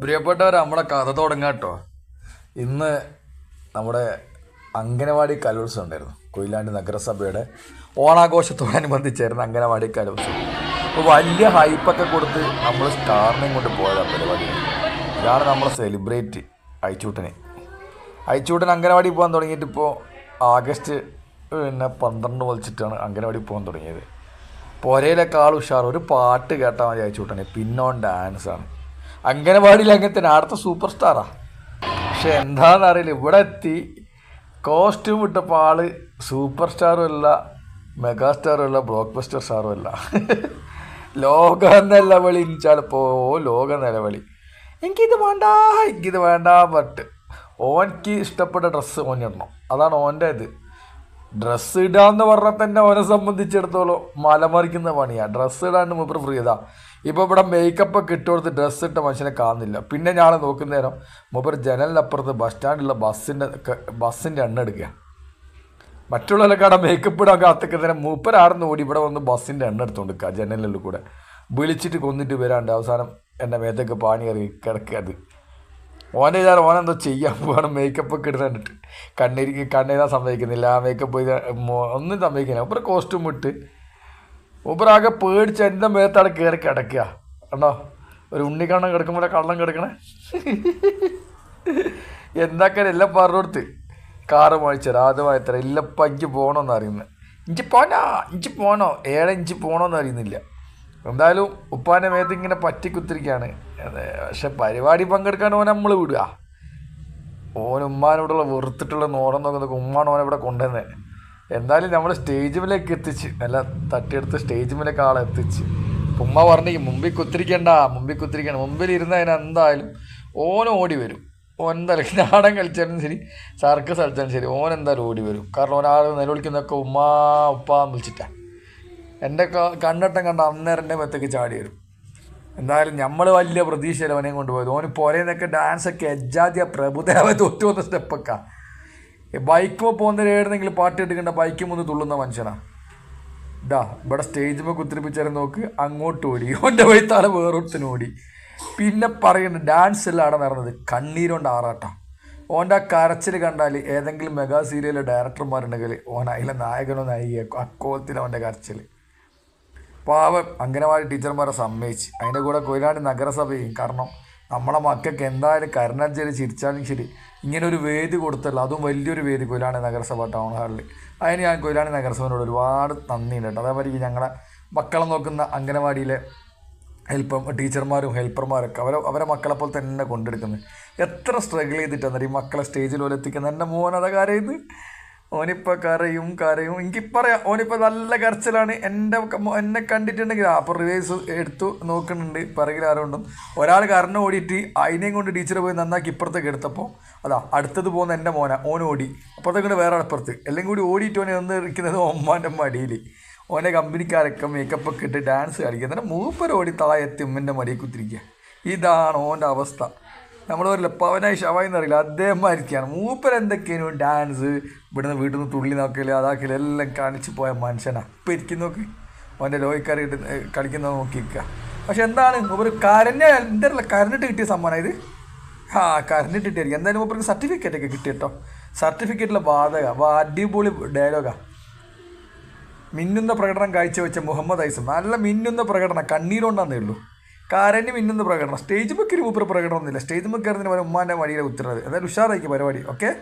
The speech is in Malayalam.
പ്രിയപ്പെട്ടവർ നമ്മുടെ കഥ തുടങ്ങാം കേട്ടോ. ഇന്ന് നമ്മുടെ അംഗനവാടി കലോത്സവം ഉണ്ടായിരുന്നു. കൊയിലാണ്ടി നഗരസഭയുടെ ഓണാഘോഷത്തോടനുബന്ധിച്ചായിരുന്നു അംഗനവാടി കലോത്സവം. അപ്പോൾ വലിയ ഹൈപ്പൊക്കെ കൊടുത്ത് നമ്മൾ സ്റ്റാറിനെയും കൊണ്ട് പോയതാണ് പരിപാടി. ഇതാണ് നമ്മളെ സെലിബ്രേറ്റ് അയച്ചൂട്ടനെ. അയച്ചൂട്ടൻ അംഗനവാടി പോകാൻ തുടങ്ങിയിട്ട് ഇപ്പോൾ ആഗസ്റ്റ് പിന്നെ പന്ത്രണ്ട് വലിച്ചിട്ടാണ് അംഗനവാടി പോകാൻ തുടങ്ങിയത്. പൊരയിലേക്കാൾ ഉഷാർ ഒരു പാട്ട് കേട്ടാൽ മതി അയച്ചൂട്ടനെ. പിന്നോൺ ഡാൻസാണ് അംഗനവാടിയിൽ അങ്ങനത്തെ അടുത്ത സൂപ്പർ സ്റ്റാറാ പക്ഷെ എന്താണെന്ന് അറിയില്ല ഇവിടെ എത്തി. കോസ്റ്റ്യൂം ഇട്ടപ്പോൾ ആൾ സൂപ്പർ സ്റ്റാറും അല്ല മെഗാ സ്റ്റാറും അല്ല ബ്ലോക്ക് ബസ്റ്റർ സ്റ്റാറും അല്ല. ലോക നിലവിളി ചിലപ്പോ ലോക നിലവിളി. എനിക്കിത് വേണ്ട എനിക്കിത് വേണ്ട ബട്ട് ഓൻക്ക് ഇഷ്ടപ്പെട്ട ഡ്രസ്സ് ഓനിടണം അതാണ് ഓന്റെ ഇത്. ഡ്രസ്സ് ഇടാന്ന് പറഞ്ഞാൽ തന്നെ ഓനെ സംബന്ധിച്ചിടത്തോളം മലമറിക്കുന്ന പണിയാണ് ഡ്രസ്സ് ഇടാണ്ട് മൂപ്പർ ഫ്രീ ഇപ്പോൾ ഇവിടെ മേക്കപ്പ് ഒക്കെ ഇട്ട് കൊടുത്ത് ഡ്രസ്സ് ഇട്ട മനുഷ്യനെ കാണുന്നില്ല. പിന്നെ ഞാൻ നോക്കുന്ന നേരം മൂപ്പർ ജനലിനപ്പുറത്ത് ബസ് സ്റ്റാൻഡിലുള്ള ബസ്സിന്റെ ബസ്സിന്റെ എണ്ണ എടുക്കുക. മറ്റുള്ളവരൊക്കെ അവിടെ മേക്കപ്പ് ഇടാൻ കാത്തൊക്കെ നേരം മൂപ്പരാടുന്ന് ഓടി ഇവിടെ വന്ന് ബസ്സിന്റെ എണ്ണ എടുത്തുകൊണ്ട് നിൽക്കുക ജനലിൽ കൂടെ. വിളിച്ചിട്ട് കൊന്നിട്ട് വരാണ്ട് അവസാനം എന്റെ മേത്തൊക്കെ പാനി കയറി കിടക്കുക അത്. ഓന്റെ വിചാരം ഓനെന്തോ ചെയ്യാൻ പോവാണ്. മേക്കപ്പ് ഒക്കെ ഇട്ട് കണ്ടിട്ട്. കണ്ണിരിക്ക് കണ്ണെഴുതാൻ സമ്മതിക്കുന്നില്ല. മേക്കപ്പ് ഒന്നും സമ്മതിക്കുന്നില്ല അപ്പുറം കോസ്റ്റ്യൂം ഇട്ട് ഒപ്പരാകെ പേടിച്ച് എന്റെ മേത്താണ് കയറി കിടക്കുക. കണ്ടോ? ഒരു ഉണ്ണിക്കണ്ണം കിടക്കുമ്പോൾ കള്ളം കിടക്കണേ. എന്താക്കാൻ എല്ലാം പറഞ്ഞു കൊടുത്ത് കാറ് മേടിച്ചത് ആദ്യമായി തരാം ഇല്ലപ്പ ഇഞ്ച് പോകണമെന്ന് അറിയുന്നത് ഇഞ്ചി പോനോ ഇഞ്ചി പോണോ? ഏഴ് ഇഞ്ച് പോകണമെന്ന് അറിയുന്നില്ല. എന്തായാലും ഉപ്പാന്റെ മേത്ത് ഇങ്ങനെ പറ്റി കുത്തിരിക്കുകയാണ് അതെ പക്ഷെ പരിപാടി പങ്കെടുക്കാൻ ഓനെ നമ്മൾ വിടുക. ഓൻ ഉമ്മാനോടുള്ള വെറുത്തിട്ടുള്ള നോടം നോക്കുന്ന ഉമ്മാണ് ഓനെ ഇവിടെ കൊണ്ടുവന്നത് എന്തായാലും നമ്മൾ സ്റ്റേജ് മേലേക്ക് എത്തിച്ച് നല്ല തട്ടിയെടുത്ത് സ്റ്റേജ് മേലേക്ക് ആളെ എത്തിച്ച്. ഉമ്മ പറഞ്ഞു മുമ്പിൽ കുത്തിരിക്കണ്ട മുമ്പിൽ കുത്തിരിക്കണം മുമ്പിൽ ഇരുന്നതിന് എന്തായാലും ഓനും ഓടി വരും. ഓൻ എന്തായാലും നാടൻ കളിച്ചാലും ശരി സർക്കസ് കളിച്ചാലും ശരി ഓൻ എന്തായാലും ഓടി വരും. കാരണം ഒരാൾ നിലവിളിക്കുന്നതൊക്കെ ഉമ്മാ ഉപ്പാ എന്ന് വിളിച്ചിട്ടാണ് എന്റെ കണ്ണട്ടം കണ്ട അന്നേരം എന്റെ മെത്തേക്ക് ചാടി വരും. എന്തായാലും നമ്മൾ വലിയ പ്രതീക്ഷയിൽ അവനെയും കൊണ്ടുപോയത്. ഓന് നിന്നൊക്കെ ഡാൻസൊക്കെ എജാതിയ പ്രഭുദേവ തൊറ്റു വന്ന സ്റ്റെപ്പൊക്കെ ബൈക്കുമ്പോൾ പോകുന്ന ഏടുന്നെങ്കിൽ പാട്ട് കേട്ടിക്കണ്ട ബൈക്കും ഒന്ന് തുള്ളുന്ന മനുഷ്യനാ. ഡാ ഇവിടെ സ്റ്റേജുമ്പോൾ കുത്തിരിപ്പിച്ചാലും നോക്ക് അങ്ങോട്ട് ഓടി. ഓന്റെ വഴിത്താളെ വേറൊരുത്തിന് ഓടി. പിന്നെ പറയുന്നത് ഡാൻസ് എല്ലാം അവിടെ നടന്നത് കണ്ണീരോണ്ട് ആറാട്ടം. ഓന്റെ ആ കരച്ചിൽ കണ്ടാൽ ഏതെങ്കിലും മെഗാ സീരിയലിലെ ഡയറക്ടർമാരുണ്ടെങ്കിൽ ഓൻ അതിലെ നായകനോ നായികയോ അക്കോലത്തിൽ അവന്റെ കരച്ചിൽ പാവം അംഗനവാടി ടീച്ചർമാരെ സമ്മതിച്ച്. അതിന്റെ കൂടെ കൊയിലാണ്ടി നഗരസഭയും കാരണം നമ്മളെ മക്കൾക്ക് എന്തായാലും കരുണാഞ്ചേരി ചിരിച്ചാലും ശരി. ഇങ്ങനെ ഒരു വേദി കൊടുത്തല്ലോ. അതും വലിയൊരു വേദി കൊയിലാണി നഗരസഭ ടൗൺ ഹാളിൽ അതിന് ഞാൻ കൊയിലാണി നഗരസഭയോട് ഒരുപാട് നന്ദിയുണ്ട് കേട്ടോ. അതേമാതിരി ഞങ്ങളെ മക്കളെ നോക്കുന്ന അംഗനവാടിയിലെ ഹെൽപ്പർ ടീച്ചർമാരും ഹെൽപ്പർമാരൊക്കെ അവരെ അവരെ മക്കളെ പോലെ തന്നെ കൊണ്ടെടുക്കുന്നത്. എത്ര സ്ട്രഗിൾ ചെയ്തിട്ടാണ് ഈ മക്കളെ സ്റ്റേജിൽ പോലെ എത്തിക്കുന്നത് എന്റെ കരയുന്നത്. ഓനിപ്പോൾ കരയും കരയും. എനിക്ക് പറയാം ഓനിപ്പോൾ നല്ല കരച്ചിലാണ്. മോ- എന്നെ കണ്ടിട്ടുണ്ടെങ്കിൽ അപ്പോൾ റിവേഴ്സ് എടുത്തു നോക്കുന്നുണ്ട്. പിറകിൽ ആരോണ്ടും ഒരാൾ കരണ്ട് ഓടിയിട്ട് അതിനെയും കൊണ്ട് ടീച്ചർ പോയി നന്നാക്കി ഇപ്പുറത്തേക്ക് എടുത്തപ്പോൾ അതാ അടുത്തത് പോകുന്ന എന്റെ മോന. ഓൻ ഓടി. അപ്പുറത്തേക്ക് കൊണ്ട് വേറെ അപ്പുറത്ത് എല്ലാം കൂടി ഓടിയിട്ട് ഓനെ ഒന്ന് ഇരിക്കുന്നത് ഒമ്മാന്റെ മടിയിൽ. ഓനെ കമ്പനിക്കാരൊക്കെ മേക്കപ്പ് ഒക്കെ ഇട്ട് ഡാൻസ് കളിക്കുക എന്നിട്ട് മൂപ്പരോടി താഴെത്തി ഉമ്മന്റെ മടിയിൽ കുത്തിരിക്കുക ഇതാണ് ഓന്റെ അവസ്ഥ. നമ്മൾ പറയില്ല പവനായി ഷവായി എന്നറിയില്ല അദ്ദേഹമായിരിക്കുകയാണ് മൂപ്പർ എന്തൊക്കെയാണ് ഡാൻസ് ഇവിടുന്ന് വീട്ടിൽ നിന്ന് തുള്ളി നോക്കൽ അതാക്കൽ എല്ലാം കാണിച്ച് പോയ മനുഷ്യനാണ് ഇപ്പം ഇരിക്കുന്ന നോക്ക്. അവന്റെ ഇട്ട് കളിക്കുന്നത് നോക്കി നിൽക്കുക പക്ഷെ എന്താണ്? ഒരു കരഞ്ഞ എന്റെ അല്ല കരഞ്ഞിട്ട് കിട്ടിയ സമ്മാനം ഇത്? ആ കരഞ്ഞിട്ട് കിട്ടിയായിരിക്കും. എന്തായാലും മൂപ്പർക്ക് സർട്ടിഫിക്കറ്റ് ഒക്കെ കിട്ടി കേട്ടോ. സർട്ടിഫിക്കറ്റിലെ ബാധക അടിപൊളി ഡയലോഗാ മിന്നുന്ന പ്രകടനം കാഴ്ചവെച്ച മുഹമ്മദ് ഐസം നല്ല മിന്നുന്ന പ്രകടനം കണ്ണീരുകൊണ്ടാന്നേ ഉള്ളൂ. കരഞ്ഞ് മിന്നുന്ന പ്രകടനം. സ്റ്റേജ് ബുക്കിൽ മൂപ്പർ പ്രകടനമൊന്നുമില്ല സ്റ്റേജ് ബുക്ക് കയറുന്നതിന് ഉമ്മാന്റെ വഴിയിലെ ഉത്തരവ് എന്തായാലും ഉഷാറായിരിക്കും പരിപാടി. ഓക്കെ